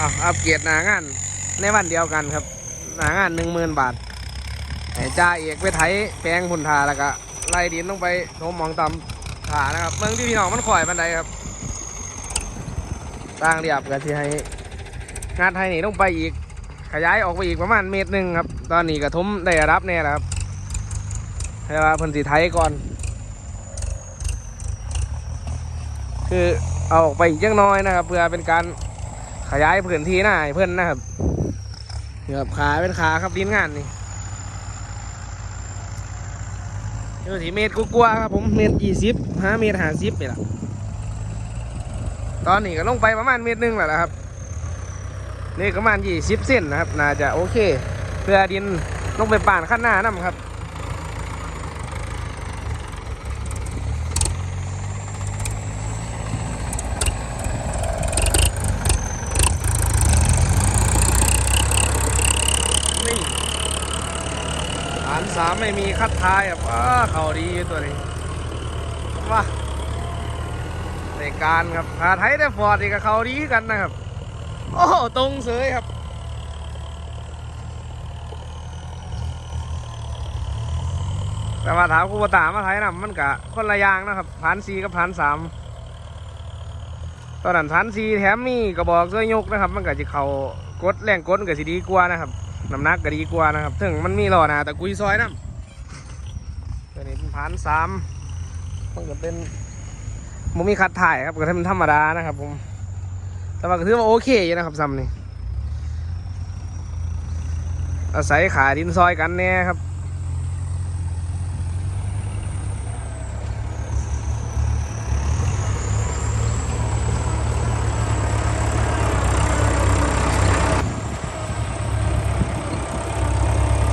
อะอัปเกรดหนางาน ในวันเดียวกันครับ หนางานหนึ่งหมื่นบาทให้จ่าเอกไปไถแปลงพุ่นทาแล้วก็ไล่ดินลงไปโถมมองตำขานะครับเมืองที่พี่น้องมันข่อยบันไดครับสร้างเรียบกันที่ให้งานไทยนี่ลงไปอีก ขยายออกไปอีกประมาณเมตรหนึ่งครับ ตอนนี้กระทมได้รับแน่แล้วครับให้ว่าพิ่นสีไทยก่อน คือเอาออกไปอีกจังน้อยนะครับ เพื่อเป็นการ ขยายพื้นที่หน้าให้เพื่อนนะครับนี่ครับขาเป็นขาครับดินงานนี่อยู่ที่เมตรกลัวๆครับผมเมตรยี่สิบห้าเมตรห้าสิบนี่แหละตอนนี้ก็ลงไปประมาณเมตรหนึ่งแล้วนะครับนี่ประมาณยี่สิบเส้นนะครับ น่าจะโอเค เพื่อดินลงไปป่านข้างหน้านั่ครับ นี่ฐา นสามไม่มีคัดท้ายอะว้าเขาดีตัวนี้ว้าในการครับหาไทยได้ฟอร์ดอีกกับเขาดีกันนะครับ โอ้ตรงเสยครับแต่ว่าถามคูบตามาไทยนะมันกะคนละอย่างนะครับพันสีกับพันสามตอนนั้นพันสีแถมมีกระบอกเสื้อยกนะครับ มันก็จะเขากดแรงกดก็สิดีกว่านะครับ น้ำหนักก็ดีกว่านะครับ ถึงมันมีหล่อนะแต่กุยซอยน้ำตัวนี้เป็นพันสามมันก็เป็นมันมีคัดถ่ายครับก็ทำธรรมดานะครับ ผม แต่ว่าก็ถือว่าโอเคอยู่นะครับซ้ำนี่อาศัยขาดินซอยกันแน่ครับ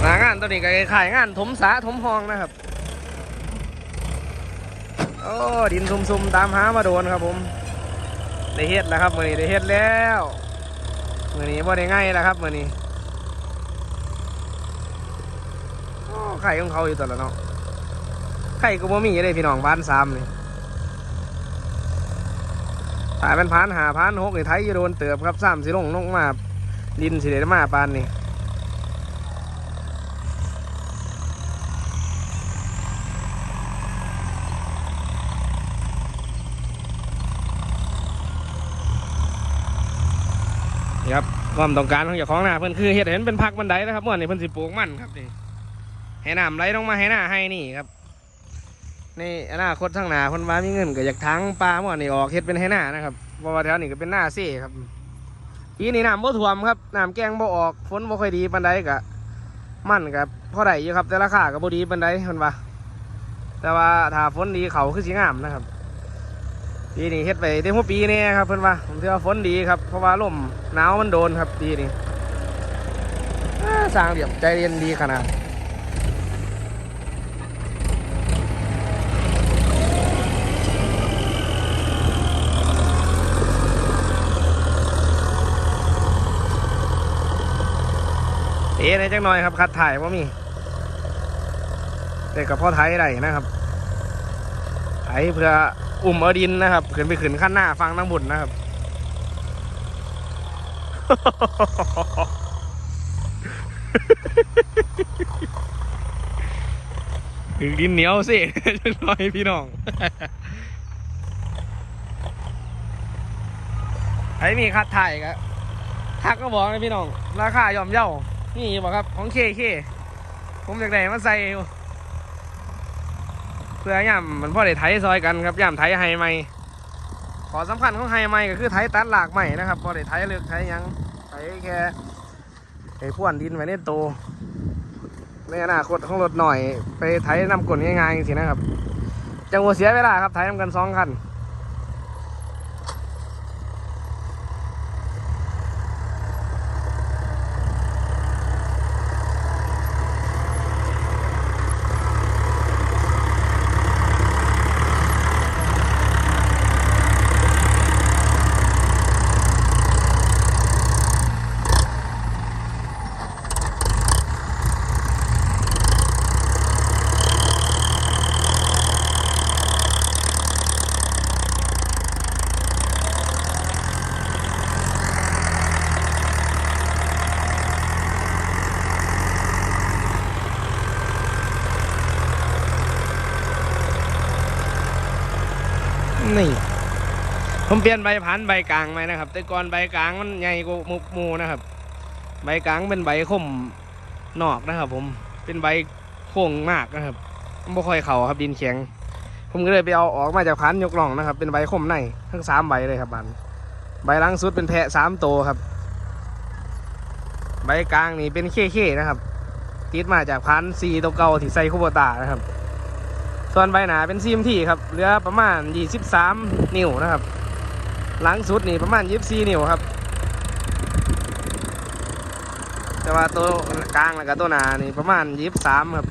หนางาน ตัวนี้ก็ขายงานถมสาถมห้องนะครับ โอ้ดินซุ่มๆตามหามาโดนครับผมได้เฮ็ดแล้วครับมือนี้ได้เฮ็ดแล้วมือนี้บ่ได้ง่ายแล้วครับมือนี้โอ้ไข่ของเขาอยู่ตลอดเนาะไข่ก็บ่มีเลยพี่น้องพันสามนี่ถ่ายเป็นพันหาพันหกนี่ไทยจะโดนเติบครับสามสิลงลงมาดินสิได้มาปานนี่ ครับความต้องการของเจ้าของนาเพิ่อนคือเห็ดเห็นเป็นพักบันไดนะครับเมื่อนี้เพิ่อนสิปลูกมันครับนี่ให้น้ำไหลลงมาให้หน้าให้นี่ครับนี่อนาคตทางหนาเพิ่นว่ามีเงินก็อยากทั้งปลาเมื่อนี้ออกเฮ็ดเป็นให้หน้านะครับเพราะว่าแถวนี้ก็เป็นหน้าเซ่ครับปีนี้น้ำบ่ท่วมครับน้ำแกงบ่ออกฝนบ่ค่อยดีปานใดก็มันกับพ่อได้อยู่ครับแต่ราคาก็บ่ดีปานใดเพิ่นว่าแต่ว่าถ้าฝนดีเขาคือสิงามนะครับ ปีนี้เฮ็ดไปได้หัวปีแนี่ครับเพิ่อนว่าผมถือว่าฝนดีครับเพราะว่าลมหนาวมันโดนครับปีนี้สร้างเรียบใจเย็นดีขนาดเอ๊ะในจังหน่อยครับคัดถ่ายว่ามีแต่กับพ่อไทยได้นะครับ เพื่ออุ่มเอาดินนะครับขึ้นไปขึ้นขั้นหน้าฟังน้ำบุญนะครับ ถึงดินเหนียวสิจังหน่อยพี่น้องไอ้มีคัดถ่ายครับทักก็บอกนะพี่น้อง ราคายอมเย่านี่บอกครับ ของเคเคผมจากไหนมาใส่ พื่อย่ำมันพ่อได้ไถซอยกันครับย่ำไถไฮไม่ขอสำคัญของไฮไม่ก็คือไถตัดหลากใหม่นะครับพ่อได้ไถเลือกไถยังไถแค่ไอ้พ่วนดินไว้ในโตในอนาคตของรถหน่อย ไปไถนำกลนง่ายๆสินะครับจังหวะเสียเวลาครับไถนำกันสองคัน ผมเปลี่ยนใบพันธุ์ใบกลางไหมนะครับ แต่ก่อนใบกลางมันใหญ่กว่ามุกมูนะครับ ใบกลางเป็นใบคมนอกนะครับ ผมเป็นใบโค้งมากนะครับไม่ค่อยเข่าครับดินแข็ง ผมก็เลยไปเอาออกมาจากพันธุ์ยกล่องนะครับ เป็นใบคมในทั้งสามใบเลยครับบันใบหลังสุดเป็นแพะสามโตวครับ ใบกลางนี่เป็นเข้ๆนะครับติดมาจากพันธุ์ซีตัวเก่าที่ใส่คูโบตานะครับ ส่วนใบหนาเป็นซีมที่ครับเหลือประมาณ 23 นิ้วนะครับ หลังสุดนี่ประมาณ 24 นิ้วครับ แต่ว่าตัวกลางแล้วก็ตัวหนานี่ประมาณ 23 ครับ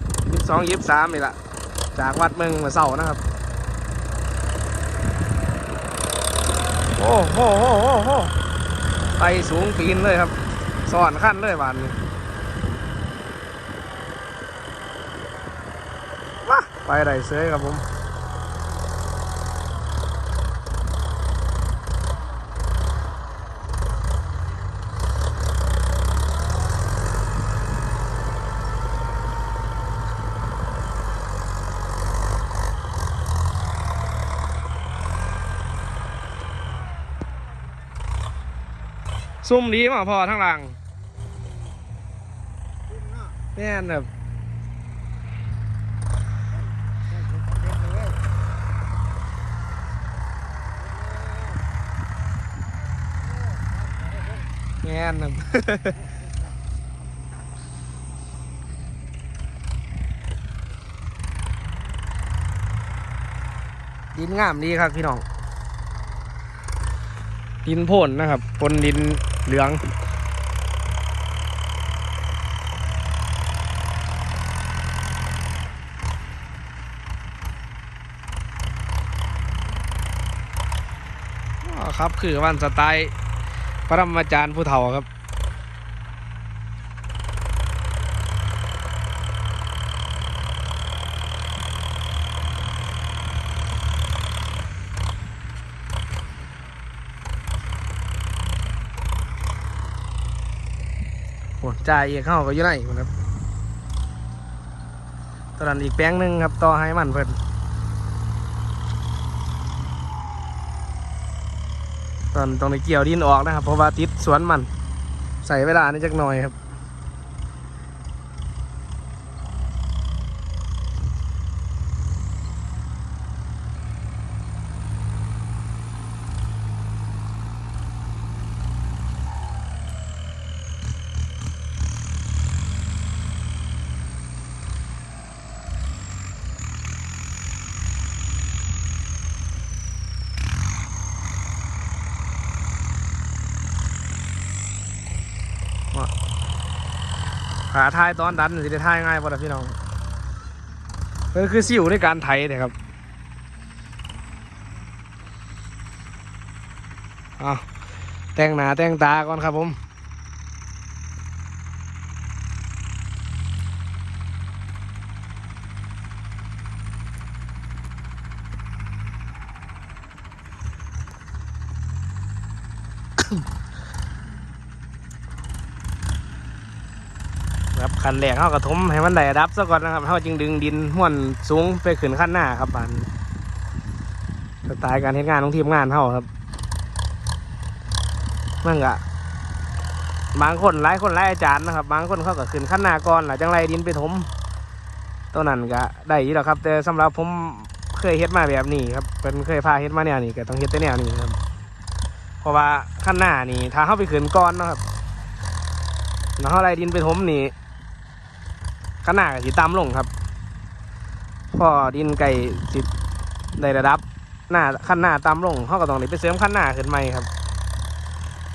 22 23นี่แหละจากวัดเมืองมาเสานะครับ โอ้โหโหโหโหไปสูงปีนเลยครับสอนขั้นเลยบานนี้มา ไปไหนเสยครับผมซุ่มดีมาพอทั้งหลังแน่นแบบ แน่นดินงามดีครับพี่น้อง ดินพ่นนะครับพ่นดินเหลืองอ๋อครับคือวันสไตล์ ประธรรมจารย์ผู้เฒ่าครับ โอ้จ่ายเอกเข้าไปอยู่ไหนพุ่นครับตอนนั้นอีกแป้งหนึ่งครับ ต่อให้มันเพิ่น ตอนตรงในเกี่ยวดินออกนะครับ เพราะว่าติดสวนมัน ใส่เวลานี้จักหน่อยครับ ขาทายตอนดันสิได้ทายง่ายป่ะล่ะพี่น้องเออคือสิวในการไถเนี่ยครับเอาแต่งหน้าแต่งตาก่อนครับผม ครับคันแรกเขากระทมให้มันได้ดับซะก่อนนะครับเขาจึงดึงดินห้วนสูงไปขึ้นขั้นหน้าครับบานสไตล์การเฮ็ดงานของทีมงานเขาครับนั่นกะบางคนหลายคนหลายอาจารย์นะครับ บางคนเขาก็ขึ้นขั้นหน้าก่อนหลังจังไรดินไปถมตัวนั้นก็ได้ยู่แล้วครับ แต่สำหรับผมเคยเฮ็ดมาแบบนี้ครับเป็นเคยพาเฮ็ดมาแนวนี้ก็ต้องเฮ็ดแต่แนวนี้ครับ เพราะว่าขั้นหน้านี่ถ้าเข้าไปขึ้นก่อนนะครับแล้วเขาไรดินไปถมนี่ ขนาดกับสีต่ำลงครับพอดินไก่สิได้ระดับ หน้าขั้นหน้าต่ำลงเขาก็ต้องไปเสริมขั้นหน้าขึ้นใหม่ครับ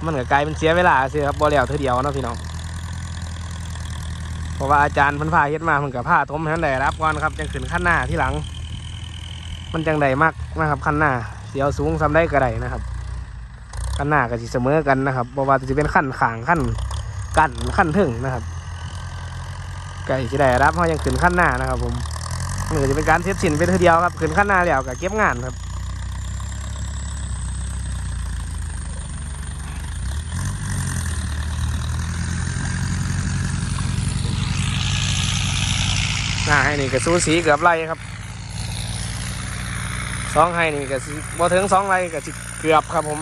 มันก็กลายเป็นเสียเวลาเสียครับบ่แล้วเธอเดียวนะพี่น้องเพราะว่าอาจารย์พันพาเฮ็ดมาเพิ่นกับผ้าทมให้มันได้รับก่อนครับจังขึ้นขั้นหน้าที่หลัง มันจังได้มากนะครับขั้นหน้าเสียวสูงซ้ำได้ก็ได้นะครับขั้นหน้าก็สิเสมอกันนะครับเพราะว่าจะเป็นขั้นขางขั้นกันขั้นถึงนะครับ ไก่จะได้รับเขายังขึ้นขั้นหน้านะครับผมมันก็จะเป็นการเซตสินไปทีเดียวครับขึ้นขั้นหน้าแล้วกับเก็บงานครับหน้าให้นี่ก็สูสีเกือบไรครับสองไฮนี่ก็สิบ่ถึงสองไรก็สิเกือบครับผม